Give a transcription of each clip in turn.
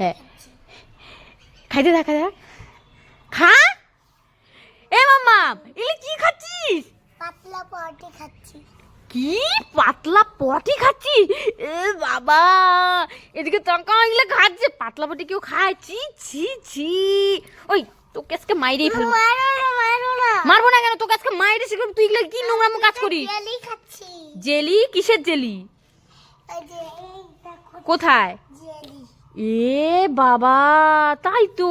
হ্যাঁ খাইতে দেখা যাক খা? এ মাম্মা এলে কি খাচ্ছিস? পাতলা পরোটা খাচ্ছি। কি? পাতলা পটি খাচ্ছি? এ বাবা এদিকে তরকা এগুলো খাচ্ছে। পাতলা পটি কেউ খায়? ছি ছি ছি। ওই তোকে আজকে মাইরে ফেলব। মারো না মারো না। মারবো না কেন? তোকে আজকে মাইরে শিখব। তুই এগুলো কি নোংরামো কাজ করিস? জেলি খাচ্ছি। জেলি? কিসের জেলি? কোথায়? এ বাবা, তাই তো।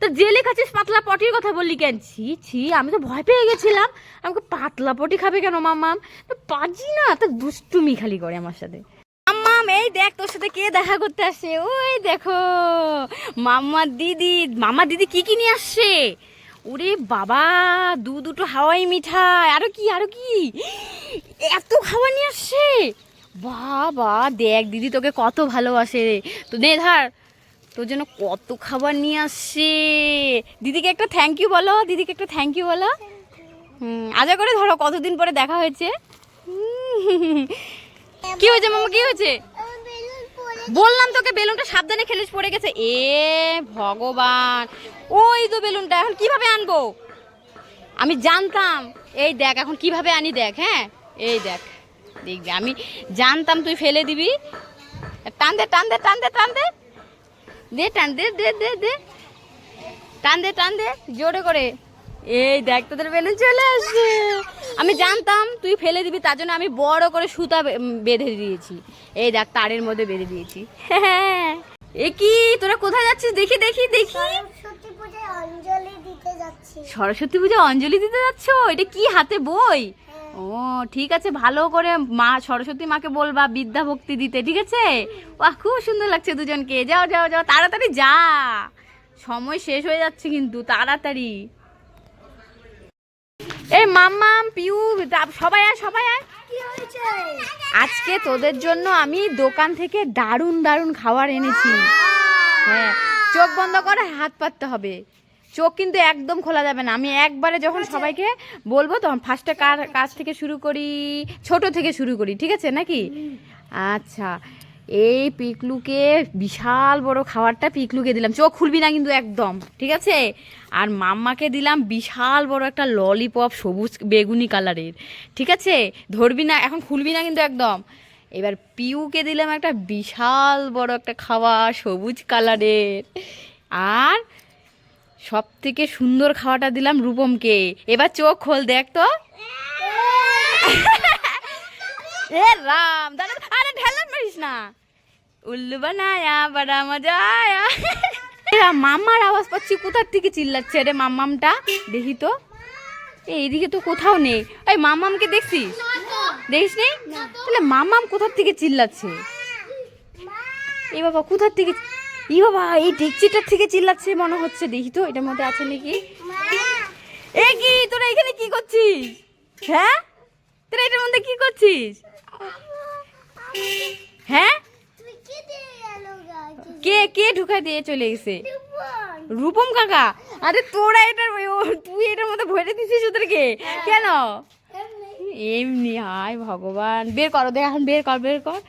তা জেলে খাচ্ছিস পাতলা পটির কথা বললি কেন? ছি ছি, আমি তো ভয় পেয়ে গেছিলাম। আমাকে পাতলা পটি খাবে কেন, মাম্মাম? তো পাজি না, তা দুষ্টুমি খালি করে আমার সাথে। মাম্মাম, এই দেখ তোর সাথে কে দেখা করতে আসছে ওই দেখো মাম্মার দিদি মামা দিদি কি কি নিয়ে আসছে? ওরে বাবা, দু দুটো হাওয়াই মিঠাই, আরও কি আরও কি? এত খাবার নিয়ে আসছে? বাবা, দেখ দিদি তোকে কত ভালোবাসে তো নে ধার, তোর জন্য কত খাবার নিয়ে আসছে। দিদিকে একটা থ্যাংক ইউ বলো, দিদিকে একটা থ্যাংক ইউ বলো। হুম, আজা করে ধরো, কতদিন পরে দেখা হয়েছে। কি হয়েছে মামা, কি হয়েছে? বললাম তোকে বেলুনটা সাবধানে খেলিস, পড়ে গেছে। এ ভগবান, ওই তো বেলুনটা, এখন কীভাবে আনব? আমি জানতাম। এই দেখ, এখন কীভাবে আনি দেখ হ্যাঁ? এই দেখ। দেখবি। আমি জানতাম তুই ফেলে দিবি। টান দে টান দে টান দে টান দে। দে, টান দে দে দে দে। টান দে টান দে, জোরে করে। এই দেখ, তোদের বেলুন চলে আসছে। আমি জানতাম তুই ফেলে দিবি, তার জন্য আমি বড় করে সুতা বেঁধে দিয়েছি। এই দেখ, তারের মধ্যে বেঁধে দিয়েছি। হ্যাঁ। এ কি? তোরা কোথায় যাচ্ছিস? দেখি দেখি দেখি সরস্বতী পূজায় অঞ্জলি দিতে যাচ্ছি সরস্বতী পূজা অঞ্জলি দিতে যাচ্ছ? এটা কি হাতে বই? ও ঠিক আছে ভালো করে মা সরস্বতী মাকে বলবা বিদ্যা ভক্তি দিতে ঠিক আছে? বাহ খুব সুন্দর লাগছে দুজনকে। যাও যাও যাও তাড়াতাড়ি যা। সময় শেষ হয়ে যাচ্ছে কিন্তু তাড়াতাড়ি। এই মাম্মাম পিউ সবাই আয় সবাই আয়। আজকে তোদের জন্য আমি দোকান থেকে দারুণ দারুণ খাবার এনেছি। হ্যাঁ চোখ বন্ধ করে হাত পাততে হবে। চোখ কিন্তু একদম খোলা যাবে না। আমি একবারে যখন সবাইকে বলব তখন ফার্স্টে কার কাজ থেকে শুরু করি? ছোট থেকে শুরু করি ঠিক আছে নাকি? আচ্ছা এই পিকলুকে বিশাল বড় খাবারটা পিকলুকে দিলাম। চোখ খুলবি না কিন্তু একদম ঠিক আছে? আর মাম্মাকে দিলাম বিশাল বড় একটা ললিপপ সবুজ বেগুনি কালারের ঠিক আছে? ধরবি না এখন খুলবি না কিন্তু একদম। এবার পিউকে দিলাম একটা বিশাল বড় একটা খাবার সবুজ কালারের। আর সব থেকে সুন্দর খাওয়াটা দিলাম রূপমকে। এবার চোখ খোল, দেখ তো। এ রাম, দাদা, আরে ঢেলা মারিস না। উল্লু বানায়া, বড়া মজা আয়া মাম্মার আওয়াজ পাচ্ছি, কোথার থেকে চিল্লাচ্ছে রে মাম্মামটা দেখি তো। এই এইদিকে তো কোথাও নেই। ওই মাম্মামকে দেখছিস? দেখিস নেই তাহলে মাম্মাম কোথার থেকে চিল্লাচ্ছে? এই বাবা, কোথার থেকে ই বাবা এই ডেকচিটার থেকে চিল্লাচ্ছে মনে হচ্ছে। দেখি তো এটার মধ্যে আছে নাকি? এ কি তোরা এখানে কি করছিস? হ্যাঁ? তোরা এটার মধ্যে কি করছিস? হ্যাঁ? কি কে ঢুকা দিয়ে চলে গেছে? রূপম কাকা? আরে তোরা এটার তুই এটার মধ্যে ভরে দিছিস ওদেরকে? কেন? এমনি হায় ভগবান। বের করো দেখ এখন বের কর বের কর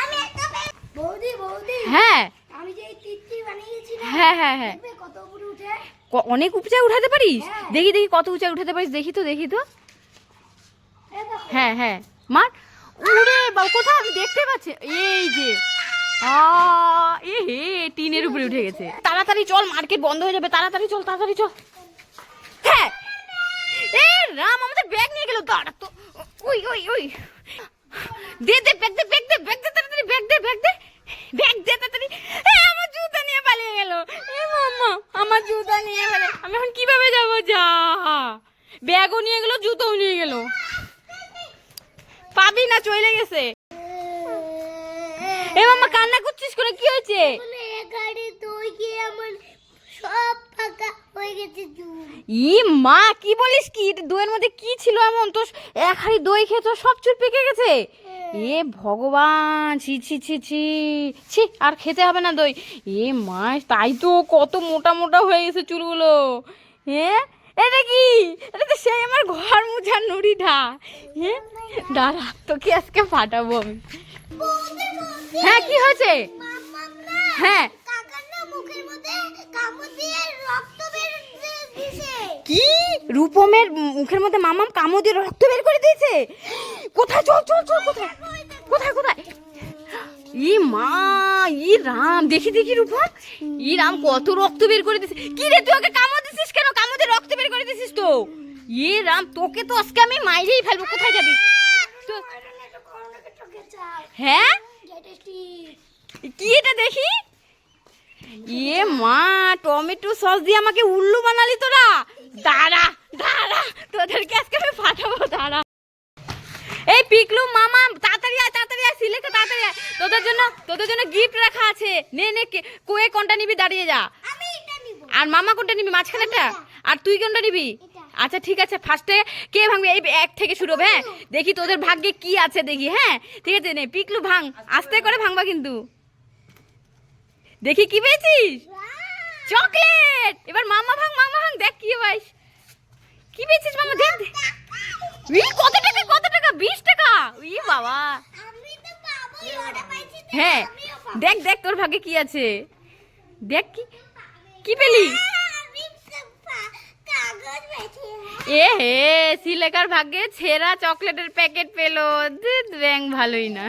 আমি একটা বে- বৌদি বৌদি। হ্যাঁ। আমি যে টিকটি বানিয়েছি হ্যাঁ হ্যাঁ হ্যাঁ। কত উপরে উঠে? ক- অনেক উঁচায় উঠাতে পারিস? হ্যাঁ। দেখি দেখি কত উঁচায় উঠাতে পারিস দেখি তো দেখি তো। হ্যাঁ হ্যাঁ। মার উড়ে বা কোথাও আমি দেখতে পাচ্ছি এই যে। আ এ হে টিনের উপরে উঠে গেছে। তাড়াতাড়ি চল মার্কেট বন্ধ হয়ে যাবে তাড়াতাড়ি চল তাড়াতাড়ি চল। হ্যাঁ। এ রাম আমাদের ব্যাগ নিয়ে গেল দাঁড়া তো। ওই ওই ওই। দে দে ব্যাগ দে ব্যাগ দে ব্যাগ দে তাড়াতাড়ি ব্যাগ দে ব্যাগ দে। ব্যাগ দে তাড়াতাড়ি। আমার জুতা নিয়ে পালিয়ে গেল। এ মাম্মা, আমার জুতা নিয়ে গেল আমি এখন কীভাবে যাব? যা। ব্যাগও নিয়ে গেল, জুতোও নিয়ে গেল। পাবি না, চলে গেছে। এ মাম্মা, কান্না করছিস করে, কি হয়েছে? গাড়ি, তুই কি আমার সব ই মা কি বলিস কি? দইয়ের মধ্যে কি ছিল এমন? তো এক হাড়ি দই খেয়ে তো সব চুল পেকে গেছে? এ ভগবান ছি ছি ছি ছি ছি আর খেতে হবে না দই। এ মা তাই তো কত মোটা মোটা হয়ে গেছে চুলগুলো। হ্যাঁ এটা কি? এটা তো সেই আমার ঘর মুছার নুড়িটা। হ্যাঁ দাঁড়া তোকে আজকে ফাটাবো আমি। হ্যাঁ কি হয়েছে? হ্যাঁ। কাকার না মুখের মধ্যে কামড় দিয়ে রক্ত বের দিয়ে দিছে কি রূপমের মুখের মধ্যে মামাম কামড় দিয়ে রক্ত বের করে দিয়েছে। কোথায়? চল চল চল, কোথায়? কোথায় কোথায়? ই মা, ই রাম, দেখি দেখি রূপম। ই রাম, কত রক্ত বের করে দিয়েছে। কি রে, তুই ওকে কামড় দিছিস কেন? কামড় দিয়ে রক্ত বের করে দিছিস তো। ই রাম, তোকে তো আজকে আমি মাইরেই ফেলব। কোথায় যাবি? হ্যাঁ? কি এটা দেখি? ইয়ে মা, টমেটো সস দিয়ে আমাকে উল্লু বানালি তোরা। দাঁড়া। দাঁড়া তোদেরকে আজকে আমি ফাটাবো দাঁড়া। এই পিকলু মামা তাড়াতাড়ি আয় তাড়াতাড়ি আয় সিলেকে তাড়াতাড়ি আয়। তোদের জন্য তোদের জন্য গিফট রাখা আছে। নে নে কে- কোয়ে কোনটা নিবি দাঁড়িয়ে যা। আর মামা কোনটা নিবি মাঝখানেরটা আর তুই কোনটা নিবি? আচ্ছা ঠিক আছে ফার্স্টে কে ভাঙবে? এই এক থেকে শুরু হবে হ্যাঁ? দেখি তোদের ভাগ্যে কি আছে দেখি হ্যাঁ? ঠিক আছে নে পিকলু ভাঙ। আস্তে করে ভাঙবা কিন্তু। দেখি কি পেয়েছিস? চকলেট! এবার মামা ভাঙ মামা ভাঙ দেখ কি ভাই কি পেয়েছিস মামা দেখ। দেখ। ই, কত টাকা কত টাকা? বিশ টাকা? ই বাবা। হ্যাঁ দেখ দেখ তোর ভাগ্যে কি আছে। দেখ কি কি পেলি? এ হে সিলেকার ভাগ্যে ছেঁড়া চকলেটের প্যাকেট পেল। ব্যাং ভালোই না।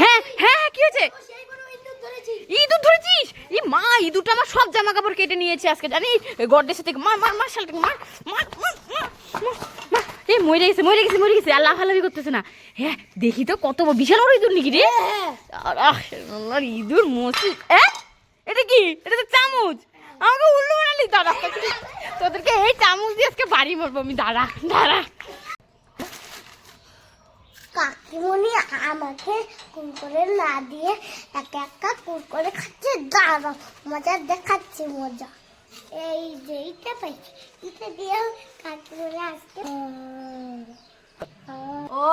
হ্যাঁ হ্যাঁ কি হয়েছে সেই বড় ইঁদুর ধরেছি ইঁদুর ধরেছিস? ই মা ইঁদুরটা আমার সব জামা কাপড় কেটে নিয়েছে আজকে জানিস? গড্ডেসে থেকে মার মার মার শালটাকে মার মার মার মার। এ মরে গেছে মরে গেছে মরে গেছে আল্লাহ হালাবি করতেছে না। হ্যাঁ দেখি তো কত বিশাল বড় ইঁদুর নাকি রে? আর ইঁদুর মসি এ এটা কি? এটা তো চামচ। আমাকে উল্লু বানালি দাঁড়া। তোদেরকে এই চামচ দিয়ে আজকে বাড়ি মারবো আমি দাঁড়া দাঁড়া। কাকিমণি আমাকে কুরকুরে না দিয়ে একা একা কুরকুরে খাচ্ছে। দাঁড়াও, মজা দেখাচ্ছি, মজা। এই যে এইটা পাইছি। এটা দিয়ে কাকিমণি আজকে ও,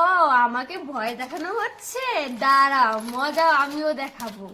আমাকে ভয় দেখানো হচ্ছে? দাঁড়াও, মজা আমিও দেখাবো।